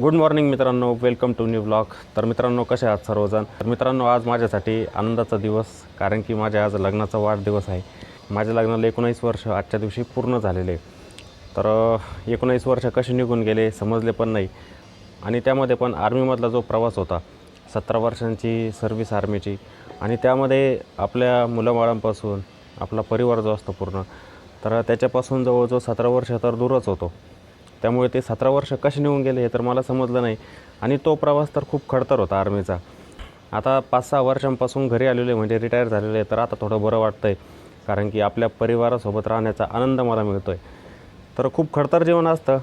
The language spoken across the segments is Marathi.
गुड मॉर्निंग मित्रांनो. वेलकम टू न्यू ब्लॉग तर मित्रांनो कसे आहात सर्वजण? तर मित्रांनो आज माझ्यासाठी आनंदाचा दिवस कारण की माझ्या आज लग्नाचा वाढदिवस आहे. माझ्या लग्नाला एकोणीस वर्ष आजच्या दिवशी पूर्ण झालेले तर एकोणीस वर्ष कसे निघून गेले समजले पण नाही. आणि त्यामध्ये पण आर्मीमधला जो प्रवास होता सतरा वर्षांची सर्व्हिस आर्मीची आणि त्यामध्ये आपल्या मुलाबाळांपासून आपला परिवार जो असतो पूर्ण तर त्याच्यापासून जवळजवळ सतरा वर्ष तर दूरच होतो. त्यामुळे ते सतरा वर्ष कसे निघून गेले हे तर मला समजलं नाही. आणि तो प्रवास तर खूप खडतर होता आर्मीचा. आता पाच सहा वर्षांपासून घरी आलेले म्हणजे रिटायर झालेले तर आता थोडं बरं वाटतं आहे कारण की आपल्या परिवारासोबत राहण्याचा आनंद मला मिळतो आहे तर खूप खडतर जीवन असतं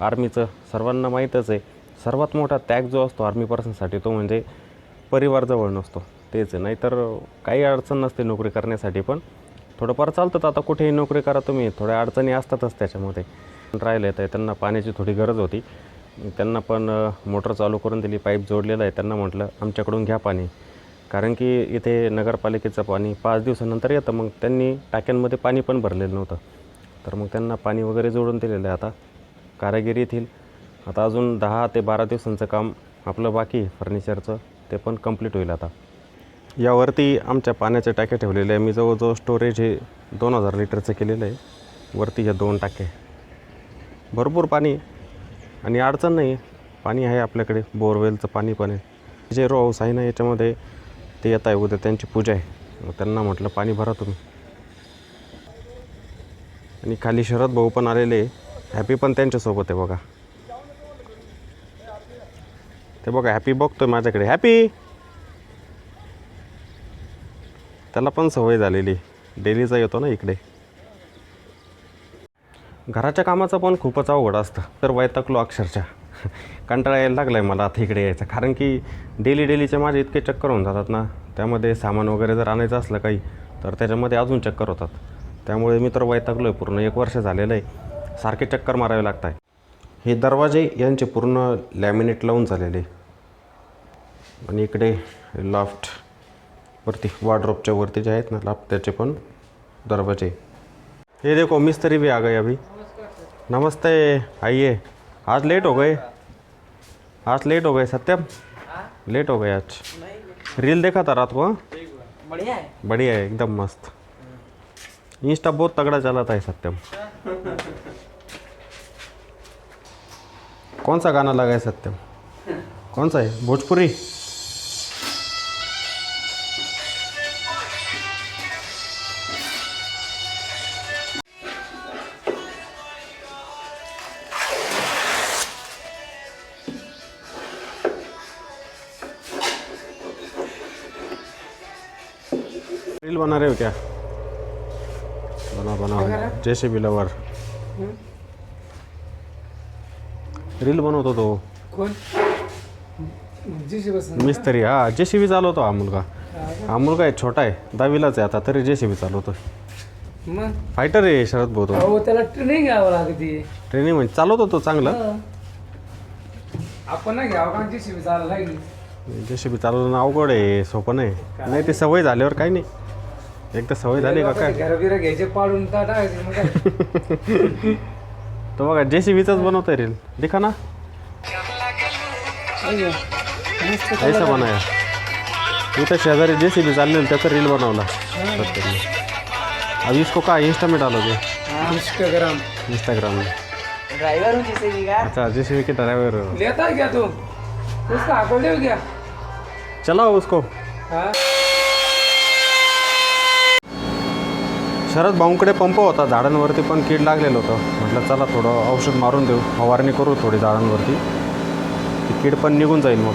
आर्मीचं. सर्वांना माहीतच आहे. सर्वात मोठा त्याग जो असतो आर्मी पर्सनसाठी तो म्हणजे परिवारजवळ नसतो. तेच आहे. नाहीतर काही अडचण नसते नोकरी करण्यासाठी पण थोडंफार चालतं. तर आता कुठेही नोकरी करा तुम्ही थोड्या अडचणी असतातच त्याच्यामध्ये. राहिले आहेत त्यांना पाण्याची थोडी गरज होती. त्यांना पण मोटर चालू करून दिली पाईप जोडलेला आहे. त्यांना म्हटलं आमच्याकडून घ्या पाणी. कारण की इथे नगरपालिकेचं पाणी पाच दिवसानंतर येतं. मग त्यांनी टाक्यांमध्ये पाणी पण भरलेलं नव्हतं. तर मग त्यांना पाणी वगैरे जोडून दिलेलं आहे आता. कारागिरी येथील आता अजून दहा ते बारा दिवसांचं काम आपलं बाकी फर्निचरचं. ते पण कंप्लीट होईल आता. यावरती आमच्या पाण्याचे टाके ठेवलेले आहे. मी जवळजवळ स्टोरेज हे दोन हजार लिटरचं केलेलं आहे. वरती हे दोन टाके. भरपूर पाणी आणि अडचण नाही पाणी आहे आपल्याकडे. बोरवेलचं पाणी पण आहे. जे रो हाऊस आहे ना याच्यामध्ये ते येत आहे उद्या त्यांची पूजा आहे. मग त्यांना म्हटलं पाणी भरा तुम्ही. आणि खाली शरद भाऊ पण आलेले हॅपी पण त्यांच्यासोबत आहे बघा. ते बघा हॅपी बघतोय माझ्याकडे. हॅपी त्याला पण सवय झालेली डेलीचा येतो ना इकडे. घराच्या कामाचं पण खूपच अवघड असतं तर वैतागलो अक्षरशः. कंटाळा यायला लागला आहे मला आता इकडे यायचं कारण की डेली डेलीचे माझे इतके चक्कर होऊन जातात ना त्यामध्ये सामान वगैरे जर आणायचं असलं काही तर त्याच्यामध्ये अजून चक्कर होतात. त्यामुळे मी तर वैतागलो आहे पूर्ण एक वर्ष झालेलं आहे. सारखे चक्कर मारावे लागत आहे हे दरवाजे यांचे पूर्ण लॅमिनेट लावून झालेले. आणि इकडे लाफ्ट वरती वार्ड्रोपच्या वरती जे आहेत ना लाफ्ट त्याचे पण दरवाजे. ये देखो मिस्त्री भी आ गए अभी। नमस्ते आइए। आज लेट हो गए। आज लेट हो गए सत्यम। लेट हो गए आज। रील देखा था रात को हाँ? बढ़िया है। बढ़िया है एकदम मस्त। इंस्टा बहुत तगड़ा चलाता है सत्यम। कौन सा गाना लगा है सत्यम? कौन सा है? भोजपुरी? रील बना रहे हो क्या? बना बना जैसे भी लवर रील बनवतो तो मिस्त्री हा जे सी बी चालवतो हा मुलगा। हा मुलगा आहे छोटा आहे दहावीलाच आहे आता तरी जे सी बी चालवतो फायटर आहे शरद भाऊ तो. अहो त्याला ट्रेनिंग घ्यावं लागते. ट्रेनिंग म्हणजे चालवतो तो चांगलं. आपण नाही घ्यावं का? जीशी चालायला लागली जे सी बी चालवणं अवघड आहे सोपं नाही. नाही ते सवय झाल्यावर काही नाही. एकदा सवय झाली का काय? घर बिर घ्यायचे पाडून टा- टाकायचे मग काय? तो बघा जे सी बीचाच बनवतोय रील दिखा ना. अय्यो. मस्त ऐसा बनाया. इथं शेजारी जे सी बी चाललेलं त्याचा रील बनवला. सत्यमने. अब इसको का? इंस्टा में डालोगे इंस्टाग्राम इंस्टाग्राम में ड्राइवर हूँ जैसे भी का? अच्छा जे सी बी के ड्राइवर लेता है क्या तू? उसका देऊ क्या? चलाओ उसको. हा। शरद भाऊंकडे पंप होता. झाडांवरती पण कीड लागलेलं होतं. म्हटलं चला थोडं औषध मारून देऊ. फवारणी करू थोडी झाडांवरती. ती कीड पण निघून जाईल मग.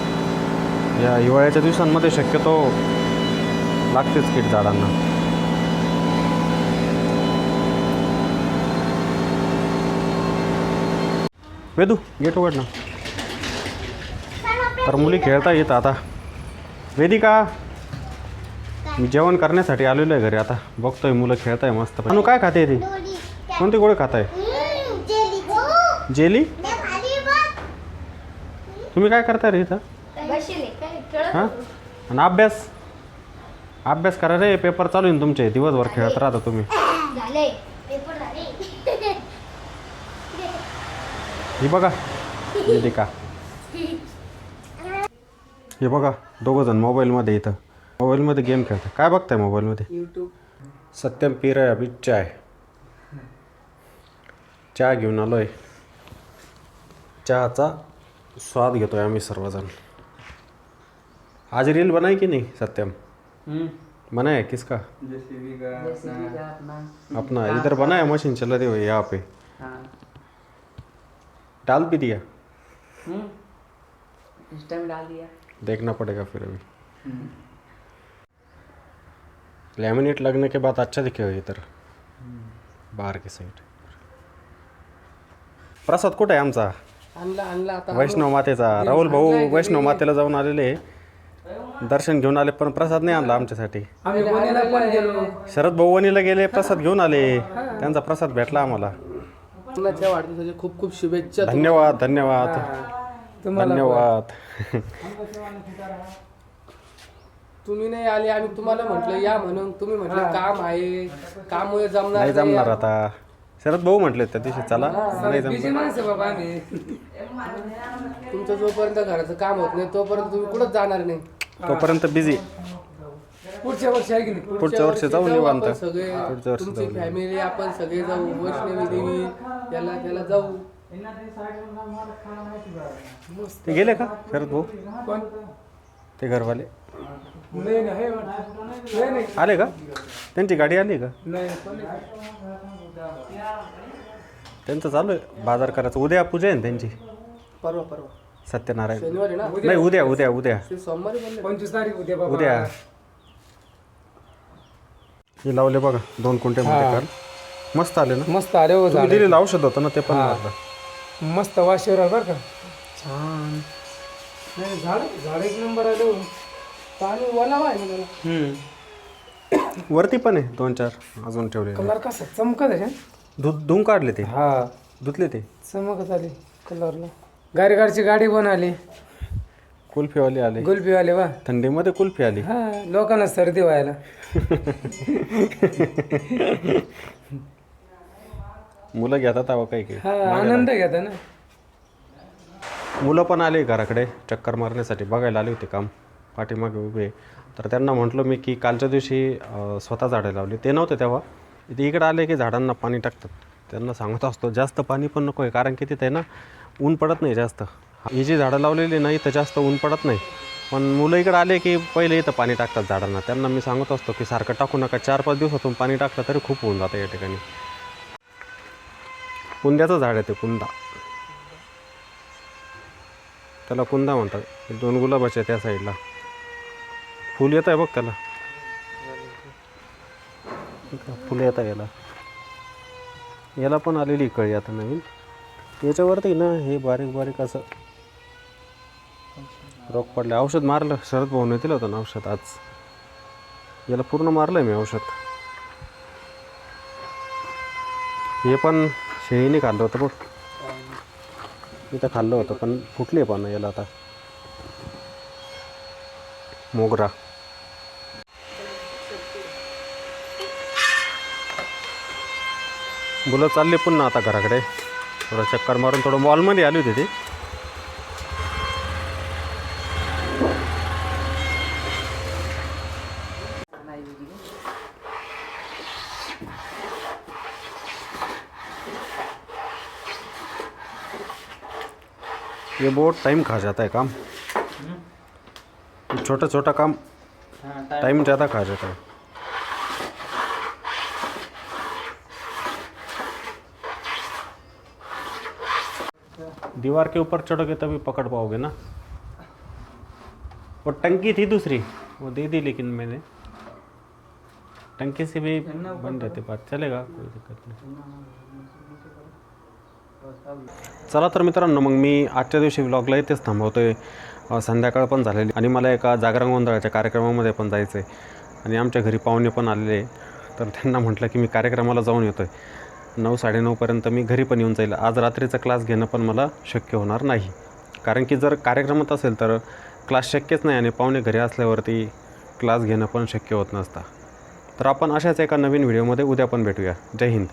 या हिवाळ्याच्या दिवसांमध्ये शक्यतो लागतेच कीड झाडांना. वेदू गेट उघड ना. तर मुली खेळता येत आता. वेदिका! मी जेवण करण्यासाठी आलेलो आहे घरी. आता बघतोय मुलं खेळताय मस्त अनु काय खाते ती? कोणती गोळी खाताय? जेली? तुम्ही काय करताय रे इथं? हां? आणि अभ्यास? अभ्यास करा रे पेपर चालू आहे ना तुमचे. दिवसभर खेळत राहता तुम्ही. ही बघा. वेदिका हे बघा दोघं जण मोबाईलमध्ये इथं. मोबाईलमध्ये गेम खेळतात काय बघताय मोबाईलमध्ये? युट्यूब सत्यम पी आहे अभि चाय चहा घेऊन आलोय. चहाचा स्वाद घेतोय आम्ही सर्वजण. आज रील बनाई की नहीं सत्यम? बनाया किसका अपना? इधर बनाया मशीन चला रही हो यहाँ पे. डाल भी दिया? डाल दिया. देखना पड़ेगा फिर अभी. लैमिनेट लगने के बाद अच्छा दिखेगा इधर बाहर की साइड प्रसाद कुठे आहे आमचा? आणला आणला आता वैष्णव मातेचा. राहुल भाऊ वैष्णव मातेला जाऊन आलेले दर्शन घेऊन आले पण प्रसाद नाही आणला आमच्यासाठी. आम्ही पुण्याला पण गेलो. शरद भाऊ वणीला गेले प्रसाद घेऊन आले. त्यांचा प्रसाद भेटला आम्हाला. वाढदिवसाच्या खूप खूप शुभेच्छा. धन्यवाद धन्यवाद. तुम्हाला धन्यवाद. तुम्ही नाही आले आम्ही तुम्हाला म्हटलं या म्हणून तुम्ही म्हटलं काम आहे. कामुळे जमणार नाही जमणार आता. शरद भाऊ म्हटले त्या दिवशी चला नाही बिझी जमणार. माणसं बाबा आम्ही. तुमचं जोपर्यंत घराचं काम होत नाही तोपर्यंत तुम्ही कुठंच जाणार नाही. तोपर्यंत बिझी पुढच्या वर्षी आहे की नाही? पुढच्या वर्षी जाऊ निवांत आपण सगळे. पुढच्या वर्षी तुमची फॅमिली आपण सगळे जाऊ. वैष्णवी देवी याला त्याला जाऊ. ते गेले का शरद भाऊ? कोण? ते घरवाले. आले का? त्यांची गाडी आली का? त्यांचं चालू आहे बाजार करायचं. उद्या पूजा आहे ना त्यांची? परवा परवा. सत्यनारायण. शनिवारी ना? नाही उद्या उद्या उद्या. ते सोमवारी बोलले पंचवीस तारीख उद्या बाबा. उद्या. हे लावले बघा दोन कुंट्यामध्ये काल. मस्त आले ना? मस्त आले हो तुम्ही दिलेलं औषध होतं ना ते पण मस्त वाशीवर आहे बरं का? छान. नाही झाड झाड एक नंबर आले हो. पाणी ओलावा आहे ना त्याला हम्म. वरती पण आहे दोन चार अजून ठेवले कलर कसा? चमकत आहे धुत धुवून काढले ते. हा. धुतले ते. चमकत आली कलरला गाडीगाडची गाडी पण आली. कुल्फीवाले आले. गुलपी वाले वा. थंडीमध्ये कुल्फी आली. हा लोकांना सर्दी व्हायला. मुलं घेतात अहो काही काही. हा आनंद घेता ना. मुलं पण आले घराकडे चक्कर मारण्यासाठी बघायला आले होते काम. पाठीमागे उभे. तर त्यांना म्हटलं मी की कालच्या दिवशी स्वतः झाडं लावली. ते नव्हते तेव्हा. इथे इकडे आले की झाडांना पाणी टाकतात. त्यांना सांगत असतो जास्त पाणी पण नको आहे कारण की तिथे आहे ना ऊन पडत नाही जास्त. ही जी झाडं लावलेली नाही तर जास्त ऊन पडत नाही. पण मुलं इकडे आले की पहिले इथं पाणी टाकतात झाडांना. त्यांना मी सांगत असतो की सारखं टाकू नका. चार पाच दिवसातून पाणी टाकलं तरी खूप होऊन जातं या ठिकाणी. कुंद्याचं झाड आहे ते कुंदा. त्याला कुंदा म्हणतात. दोन गुलाबाच्या त्या साईडला. फुल येत आहे बघ त्याला. फुलं येत आहे याला. याला पण आलेली कळी आता नवीन. याच्यावरती ना हे बारीक बारीक असं रोग पडले. औषध मारलं शरद भाऊने दिलं होतं ना औषध आज. याला पूर्ण मारलं मी औषध. हे पण शेळीने खाल्लं होतं बघ. इथं खाल्लं होतं पण फुटले पण याला आता. मोगरा. मुलं चालले पुन्हा आता घराकडे. थोडं चक्कर मारून थोडं मॉलमध्ये आली होती ती. ये बहुत टाइम खा जाता है काम। छोटा छोटा काम टाइम ज़्यादा खा जाता है। दीवार के ऊपर चढ़ोगे तभी पकड़ पाओगे ना। वो टंकी थी दूसरी वो दे दी लेकिन मैंने। टंकी से भी बन जाते बात चलेगा कोई दिक्कत नहीं। चला तर मित्रांनो मग मी आजच्या दिवशी व्लॉगला इथेच थांबवतोय. आहे संध्याकाळ पण झालेली. आणि मला एका जागरण गोंधळाच्या कार्यक्रमामध्ये पण जायचं आहे आणि आमच्या घरी पाहुणे पण आलेले तर त्यांना म्हटलं की मी कार्यक्रमाला जाऊन येतो आहे नऊ साडेनऊपर्यंत मी घरी पण येऊन जाईल. आज रात्रीचा क्लास घेणं पण मला शक्य होणार नाही. कारण की जर कार्यक्रमात असेल तर क्लास शक्यच नाही आणि पाहुणे घरी असल्यावरती क्लास घेणं पण शक्य होत नसतं. तर आपण अशाच एका नवीन व्हिडिओमध्ये उद्या पण भेटूया. जय हिंद.